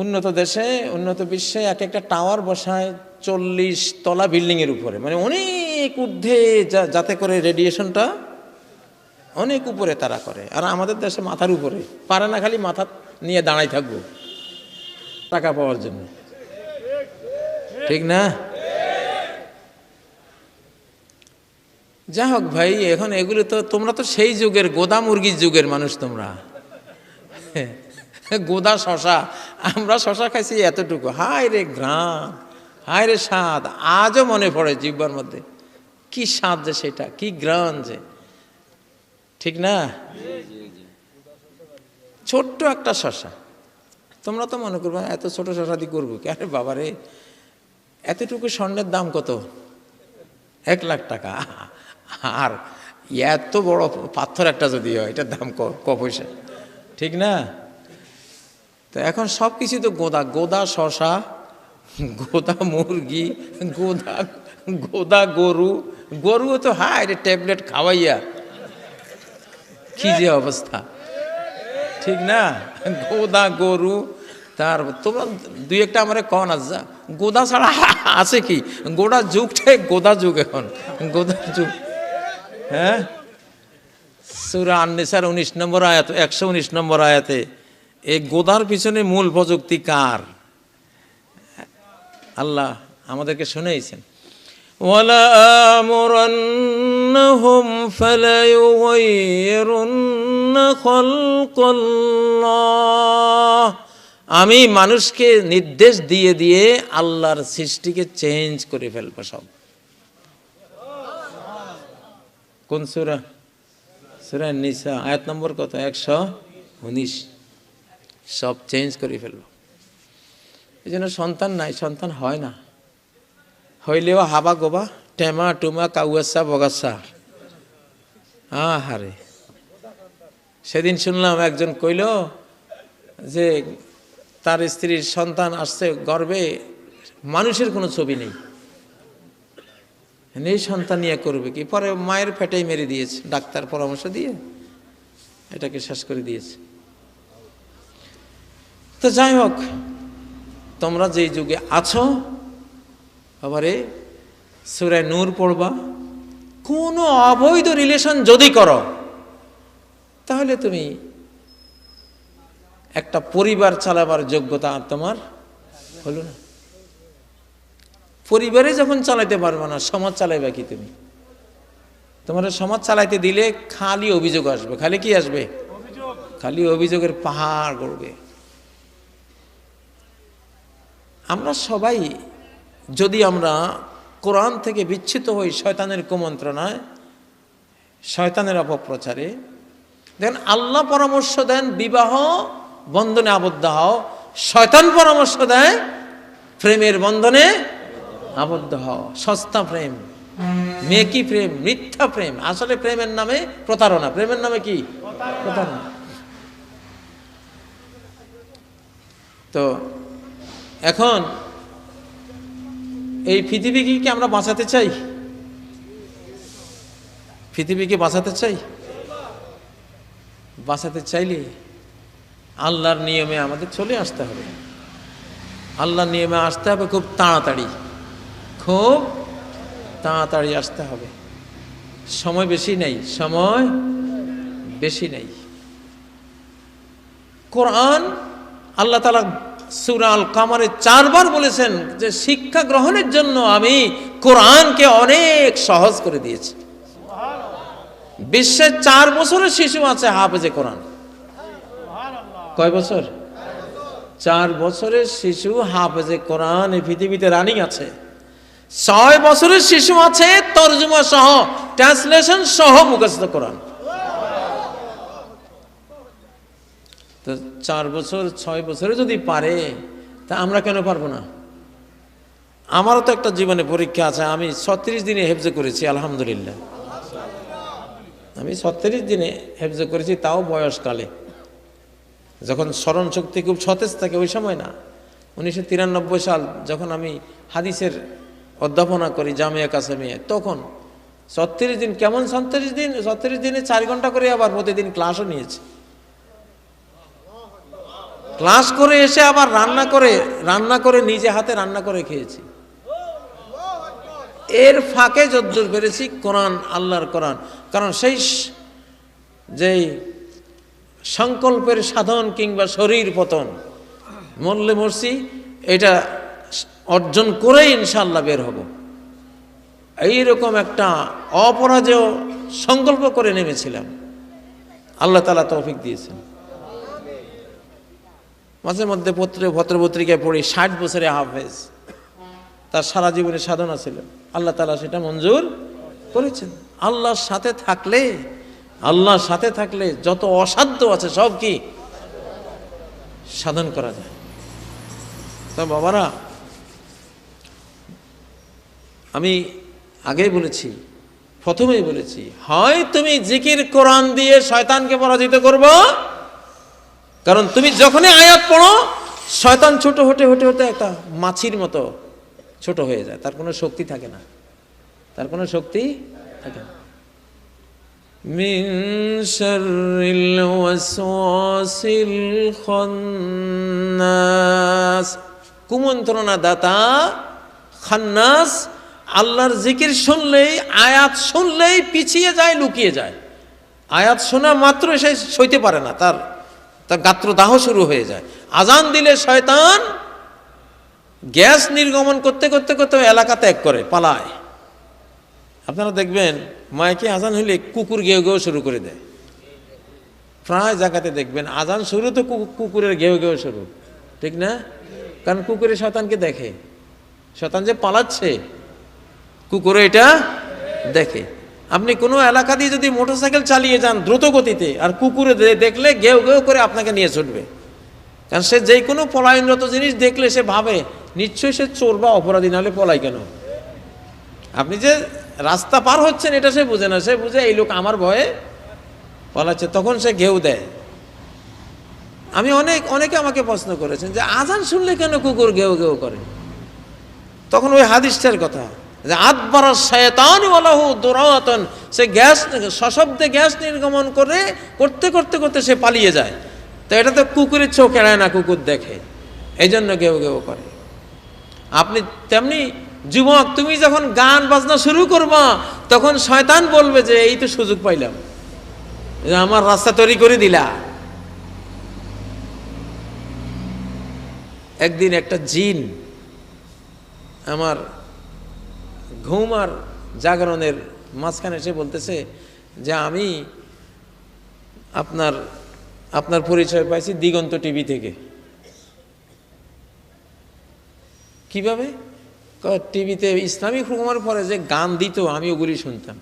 উন্নত দেশে, উন্নত বিশ্বে এক একটা টাওয়ার বসায় চল্লিশ তলা বিল্ডিংয়ের উপরে। মানে অনেক ঊর্ধ্বে যাতে করে রেডিয়েশনটা অনেক উপরে তারা করে। আর আমাদের দেশে মাথার উপরে। পারে না খালি মাথা নিয়ে দাঁড়াই থাকব টাকা পাওয়ার জন্য। ঠিক না? যা হোক ভাই, এখন এগুলো তো তোমরা তো সেই যুগের গোদামুরগির যুগের মানুষ তোমরা। গোদা শশা। আমরা শশা খাইছি এতটুকু। হায় রে ঘ্রাণ, হায় রে স্বাদ। আজও মনে পড়ে জিব্বার মধ্যে। কি স্বাদ যে সেটা, কি গ্রান যে। ঠিক না? ছোট্ট একটা শশা। তোমরা তো মনে করবে, এত ছোট শশা দিয়ে করব কি? বাবারে, এতটুকু স্বর্ণের দাম কত? এক লাখ টাকা। আর এত বড় পাথর একটা যদি হয়, এটার দাম ক পয়সা? ঠিক না? তো এখন সব কিছু তো গোদা গোদা শশা, গোদা মুরগি, গোদা গোদা গরু, গরুও তো হায় রে, ট্যাবলেট খাওয়াইয়া। কি যে অবস্থা। ঠিক না? গোদা গরু, তার তোমরা দুই একটা আমার কন যা, গোদা ছাড়া আছে কি? গোড়া যুগটাই গোদা যুগ এখন। গোদা যুগ। হ্যাঁ? সুরা আন্নেসার উনিশ নম্বর আয়াত, একশো উনিশ নম্বর আয়াতে। এই গোদার পিছনে মূল প্রযুক্তি কার? আল্লাহ আমাদেরকে শুনেইছেন। আমি মানুষকে নির্দেশ দিয়ে দিয়ে আল্লাহর সৃষ্টিকে চেঞ্জ করে ফেলব সব। কোন সুরা? সুরা নিসা, আয়াত নম্বর কত? একশো উনিশ। সব চেঞ্জ করে ফেলব। এই জন্য সন্তান নাই, সন্তান হয় না। হইলেও হাবা গোবা, টেমা, টুমা, কাউয়াসা, বগাসা। আহারে। সেদিন শুনলাম একজন কইল যে, তার স্ত্রীর সন্তান আসছে গর্বে, মানুষের কোনো ছবি নেই। নেই সন্তান নিয়ে করবে কি? পরে মায়ের ফেটেই মেরে দিয়েছে, ডাক্তার পরামর্শ দিয়ে। এটাকে শেষ করে দিয়েছে। তো যাই হোক তোমরা যেই যুগে আছো আবারে সুরায় নূর পড়বা কোনো অবৈধ রিলেশন যদি করো তাহলে তুমি একটা পরিবার চালাবার যোগ্যতা তোমার হলো না। পরিবারে যখন চালাইতে পারবে না সমাজ চালাইবে কি তুমি? তোমার সমাজ চালাইতে দিলে খালি অভিযোগ আসবে। খালি কি আসবে? খালি অভিযোগের পাহাড় গড়বে। আমরা সবাই, যদি আমরা কোরআন থেকে বিচ্ছিত হই শয়তানের কুমন্ত্রণায়, শয়তানের অপপ্রচারে, দেখেন আল্লাহ পরামর্শ দেন বিবাহ বন্ধনে আবদ্ধ হও, শয়তান পরামর্শ দেয় প্রেমের বন্ধনে আবদ্ধ হও, সস্তা প্রেম মেকি প্রেম, মিথ্যা প্রেম, আসলে প্রেমের নামে প্রতারণা, প্রেমের নামে কি? প্রতারণা। তো এখন, এই পৃথিবীকে কি আমরা বাঁচাতে চাই? পৃথিবীকে বাঁচাতে চাই? বাঁচাতে চাইলে আল্লাহর নিয়মে আমাদের চলে আসতে হবে। আল্লাহর নিয়মে আসতে হবে খুব তাড়াতাড়ি। খুব তাড়াতাড়ি আসতে হবে। সময় বেশি নেই, সময় বেশি নেই। কোরআন আল্লাহ তালা সুরাল কামারে চারবার বলেছেন যে শিক্ষা গ্রহণের জন্য আমি কোরআনকে অনেক সহজ করে দিয়েছি। বিশ্বের চার বছরের শিশু আছে হাফেজে কোরআন। কয় বছর? চার বছরের শিশু হাফেজে কোরআন এই পৃথিবীতে রানিং আছে। ছয় বছরের শিশু আছে তর্জমা সহ, ট্রান্সলেশন সহ মুখস্থ কোরআন। তো চার বছর, ছয় বছরে যদি পারে, তা আমরা কেন পারব না? আমারও তো একটা জীবনে পরীক্ষা আছে, আমি ছত্রিশ দিনে হেফজে করেছি, আলহামদুলিল্লাহ। আমি ছত্রিশ দিনে হেফজে করেছি, তাও বয়সকালে। যখন স্মরণ শক্তি খুব সতেজ থাকে, ওই সময় না। উনিশশো তিরানব্বই সাল যখন আমি হাদিসের অধ্যাপনা করি, জামিয়া কাসেমিয়া, তখন ছত্রিশ দিন, কেমন ছত্রিশ দিন? ছত্রিশ দিনে চার ঘণ্টা করে আবার প্রতিদিন ক্লাসও নিয়েছি। ক্লাস করে এসে আবার রান্না করে রান্না করে নিজে হাতে রান্না করে খেয়েছি। এর ফাঁকে যদ্দূর পেরেছি কোরআন, আল্লাহর কোরআন। কারণ সেই যেই সংকল্পের সাধন কিংবা শরীর পতন মল্লে মরছি, এটা অর্জন করেই ইনশাল্লাহ বের হব। এইরকম একটা অপরাজেয় সংকল্প করে নেমেছিলাম। আল্লাহ তালা তৌফিক দিয়েছেন। মাঝে মধ্যে পত্র পত্রপত্রিকায় পড়ি, ষাট বছরে হাফেজ। তার সারা জীবনে সাধনা ছিল। আল্লাহ তালা সেটা মঞ্জুর করেছেন। আল্লাহর সাথে থাকলে, আল্লাহর সাথে থাকলে যত অসাধ্য আছে সব কি? সাধন করা যায়। তো বাবারা, আমি আগেই বলেছি, প্রথমেই বলেছি, হয় তুমি জিকির কোরআন দিয়ে শয়তানকে পরাজিত করব কারণ তুমি যখনই আয়াত পড়ো শয়তান ছোট হতে হতে হতে একটা মাছির মতো ছোট হয়ে যায় তার কোনো শক্তি থাকে না তার কোনো শক্তি থাকে না من شر الوسواس الخناس কুমন্ত্রণা দাতা খান্নাস আল্লাহর জিকির শুনলেই আয়াত শুনলেই পিছিয়ে যায় লুকিয়ে যায় আয়াত শোনা মাত্র সে সইতে পারে না তার তার গাত্রদাহ শুরু হয়ে যায়। আজান দিলে শয়তান গ্যাস নির্গমন করতে করতে করতে এলাকা ত্যাগ করে, পালায়। আপনারা দেখবেন, মাইকে আজান হইলে কুকুর গেউ গেউ শুরু করে দেয়। প্রায় জায়গাতে দেখবেন, আজান শুরু তো কুকুরের গেউ গেউ শুরু। ঠিক না? কারণ কুকুরে শতানকে দেখে। শতান যে পালাচ্ছে কুকুরে এটা দেখে। আপনি কোনো এলাকা দিয়ে যদি মোটরসাইকেল চালিয়ে যান দ্রুত গতিতে, আর কুকুরে দেখলে গেউ গেউ করে আপনাকে নিয়ে ছুটবে। কারণ সে যে কোনো পলায়নরত জিনিস দেখলে সে ভাবে, নিশ্চয়ই সে চোর বা অপরাধী, নাহলে পলাই কেন? আপনি যে রাস্তা পার হচ্ছেন, এটা সে বুঝে না। সে বুঝে, এই লোক আমার ভয়ে পলাচ্ছে। তখন সে ঘেউ দেয়। আমি অনেক, অনেকে আমাকে প্রশ্ন করেছেন যে, আজান শুনলে কেন কুকুর ঘেউ ঘেউ করে? তখন ওই হাদিসটার কথা। যে আতবার শয়তান ওয়ালাহু দুরাতন, সে গ্যাস সশব্দে গ্যাস নির্গমন করে করতে করতে করতে সে পালিয়ে যায়। তো এটা তো কুকুরের চোখ এড়ায় না, কুকুর দেখে। এই জন্য ঘেউ ঘেউ করে। আপনি তেমনি যুবক, তুমি যখন গান বাজনা শুরু করবা, তখন শয়তান বলবে যে, এই তো সুযোগ পাইলাম। আমার রাস্তা তৈরি করে দিলা। একদিন একটা জিন আমার ঘুম আর জাগরণের মাঝখানে এসে বলতেছে যে আমি আপনার আপনার পরিচয় পাইছি দিগন্ত টিভি থেকে। কীভাবে? টিভিতে ইসলামিক হুকুমার পরে যে গান দিত, আমি ওগুলি শুনতাম।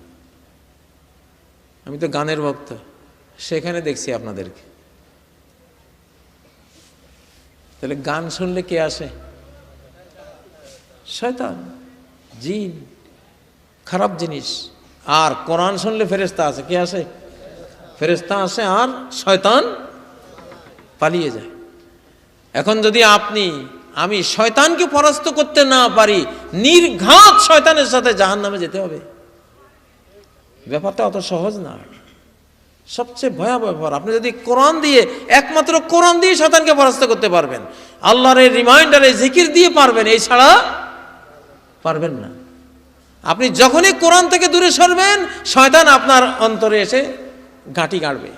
আমি তো গানের ভক্ত সেখানে দেখছি আপনাদেরকে। তাহলে গান শুনলে কে আসে? শয়তান। জিন, খারাপ জিনিস। আর কোরআন শুনলে ফেরেস্তা আছে, কে আছে? ফেরেস্তা আছে আর শয়তান পালিয়ে যায়। এখন যদি আপনি, আমি শয়তানকে পরাস্ত করতে না পারি, নির্ঘাত শয়তানের সাথে জাহান নামে যেতে হবে। ব্যাপারটা অত সহজ না। সবচেয়ে ভয়াবহ ব্যাপার, আপনি যদি কোরআন দিয়ে, একমাত্র কোরআন দিয়ে শয়তানকে পরাস্ত করতে পারবেন, আল্লাহর এই রিমাইন্ডারে জিকির দিয়ে পারবেন এই ছাড়া পারবেন না। আপনি যখনই কোরআন থেকে দূরে সরবেন, শয়তান আপনার অন্তরে এসে ঘাঁটি গাড়বে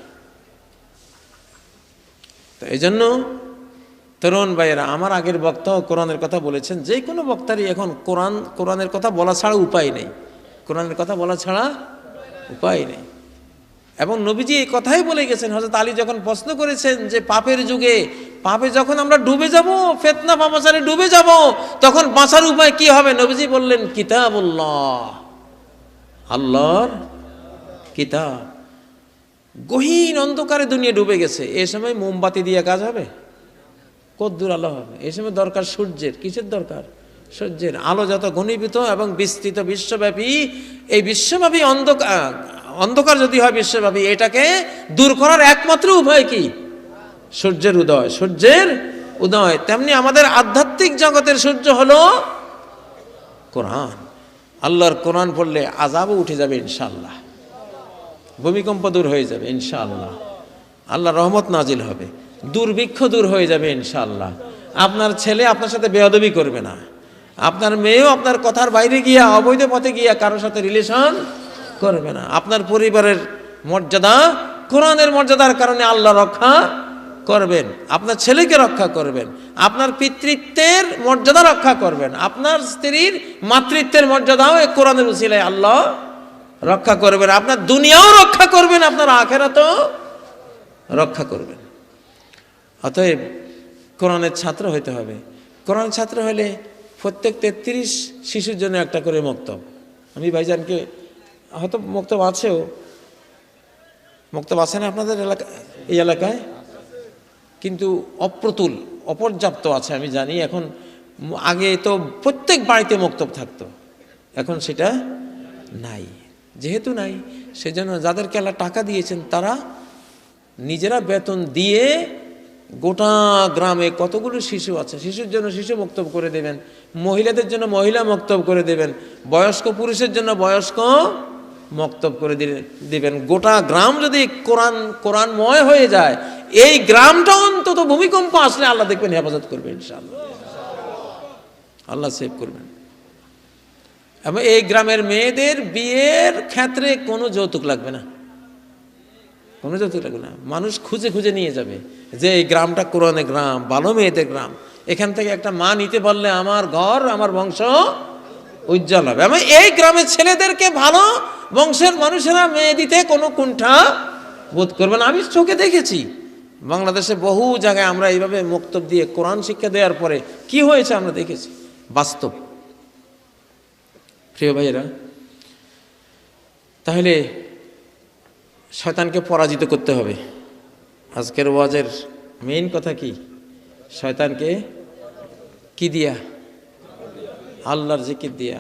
তো এই জন্য তরুণ ভাইয়েরা, আমার আগের বক্তাও কোরআনের কথা বলেছেন, যে কোনো বক্তারই এখন কোরআন, কোরআনের কথা বলা ছাড়া উপায় নেই। কোরআনের কথা বলা ছাড়া উপায় নেই। এবং নবীজি এই কথাই বলে গেছেন হজরত আলী যখন প্রশ্ন করেছেন যে পাপের যুগে পাপে যখন আমরা ডুবে যাব, ফেতনা পাপাচারে ডুবে যাব, তখন বাঁচার উপায় কি হবে? নবীজি বললেন, কিতাবুল্লাহ। আল্লাহর কিতাব। গহীন অন্ধকারে দুনিয়া ডুবে গেছে। এ সময় মোমবাতি দিয়ে কাজ হবে? কদ্দূর আলো হবে। এই সময় দরকার সূর্যের। কিসের দরকার? সূর্যের। আলো যত ঘনীভূত এবং বিস্তৃত, বিশ্বব্যাপী, এই বিশ্বব্যাপী অন্ধকার অন্ধকার যদি হয় বিশ্বব্যাপী, এটাকে দূর করার একমাত্র উপায় কি? সূর্যের উদয়। সূর্যের উদয়। তেমনি আমাদের আধ্যাত্মিক জগতের সূর্য হলো কোরআন। আল্লাহর কোরআন পড়লে আজাবও উঠে যাবে ইনশাল্লাহ ভূমিকম্প দূর হয়ে যাবে ইনশাআল্লাহ। আল্লাহ রহমত নাজিল হবে। দুর্ভিক্ষ দূর হয়ে যাবে ইনশাল্লাহ আপনার ছেলে আপনার সাথে বেয়াদবি করবে না। আপনার মেয়েও আপনার কথার বাইরে গিয়া, অবৈধ পথে গিয়া কারোর সাথে রিলেশন করবে না। আপনার পরিবারের মর্যাদা, কোরআনের মর্যাদার কারণে আল্লাহ রক্ষা করবেন, আপনার ছেলেকে রক্ষা করবেন, আপনার পিতৃত্বের মর্যাদা রক্ষা করবেন, আপনার স্ত্রীর মাতৃত্বের মর্যাদাও এই কোরআনের উসিলায় আল্লাহ রক্ষা করবেন, আপনার দুনিয়াও রক্ষা করবেন, আপনার আখেরাতও রক্ষা করবেন। অতএব কোরআনের ছাত্র হতে হবে। কোরআন ছাত্র হলে প্রত্যেক তেত্রিশ শিশুর জন্য একটা করে মক্তব। আমি ভাইজানকে, হয়তো মক্তব আছেও, মক্তব আছে না আপনাদের এলাকা, এই এলাকায়? কিন্তু অপ্রতুল, অপর্যাপ্ত আছে, আমি জানি। এখন আগে তো প্রত্যেক বাড়িতে মক্তব থাকতো। এখন সেটা নাই। যেহেতু নাই, সেজন্য যাদেরকে আল্লাহ টাকা দিয়েছেন, তারা নিজেরা বেতন দিয়ে গোটা গ্রামে কতগুলো শিশু আছে, শিশুর জন্য শিশু মুক্তব করে দেবেন, মহিলাদের জন্য মহিলা মক্তব করে দেবেন, বয়স্ক পুরুষের জন্য বয়স্ক মক্তব করে দিবেন। গোটা গ্রাম যদি কোরআন, কোরআনময় হয়ে যায়, এই গ্রামটা অন্তত ভূমিকম্প আসলে আল্লাহ দেখবেন হেফাজত করবেন ইনশাআল্লাহ। আল্লাহ সেভ করবেন। এবং এই গ্রামের মেয়েদের বিয়ের ক্ষেত্রে কোনো যৌতুক লাগবে না। কোনো যৌতুক লাগবে না। মানুষ খুঁজে খুঁজে নিয়ে যাবে যে এই গ্রামটা কোরআনে গ্রাম, ভালো মেয়েদের গ্রাম। এখান থেকে একটা মা নিতে পারলে আমার ঘর, আমার বংশ উজ্জ্বল হবে। এবং এই গ্রামের ছেলেদেরকে ভালো বংশের মানুষেরা মেয়ে দিতে কোনো কুণ্ঠা বোধ করবে না। আমি চোখে দেখেছি। বাংলাদেশে বহু জায়গায় আমরা এইভাবে মক্তব দিয়ে কোরআন শিক্ষা দেওয়ার পরে কি হয়েছে আমরা দেখেছি। বাস্তব। প্রিয় ভাইয়েরা, তাহলে শয়তানকে পরাজিত করতে হবে। আজকের ওয়াজের মেইন কথা কি? শয়তানকে কি দিয়া আল্লাহর জিকির দিয়া।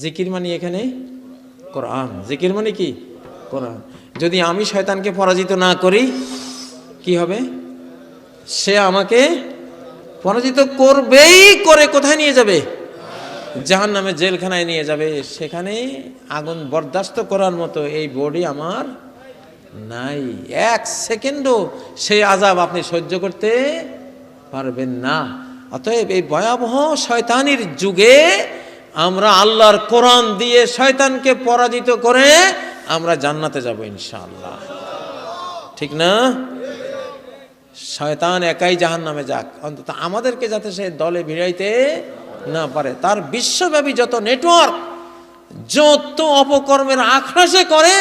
জিকির মানে এখানে কোরআন। জিকির মানে কি? কোরআন। যদি আমি শয়তানকে পরাজিত না করি, কি হবে? সে আমাকে পরাজিত করবেই করে কোথায় নিয়ে যাবে? জাহান নামে জেলখানায় নিয়ে যাবে। সেখানে আগুন বরদাস্ত করার মতো এই বডি আমার নাই। এক সেকেন্ডও সেই আজাব আপনি সহ্য করতে পারবেন না। অতএব এই ভয়াবহ শয়তানির যুগে আমরা আল্লাহর কোরআন দিয়ে শয়তানকে পরাজিত করে আমরা জান্নাতে যাব ইনশাআল্লাহ। ঠিক না? শয়তান একাই জাহান নামে যাক। অন্তত আমাদেরকে যাতে সে দলে ভিড়াইতে না পারে। তার বিশ্বব্যাপী যত নেটওয়ার্ক, যত অপকর্মের আখড়াসে করে,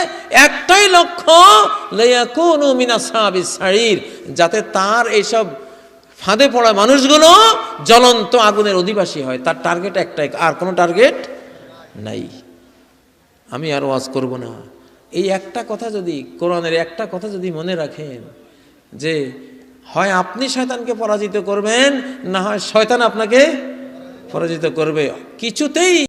একটাই লক্ষ্য মিনা শারীর যাতে তার এইসব ফাঁদে পড়া মানুষগুলো জ্বলন্ত আগুনের অধিবাসী হয়। তার টার্গেট একটাই, আর কোনো টার্গেট নাই। আমি আর ওয়াজ করব না। এই একটা কথা যদি, কোরআনের একটা কথা যদি মনে রাখেন, যে হয় আপনি শয়তানকে পরাজিত করবেন, না হয় শয়তান আপনাকে পরাজিত করবে। কিছুতেই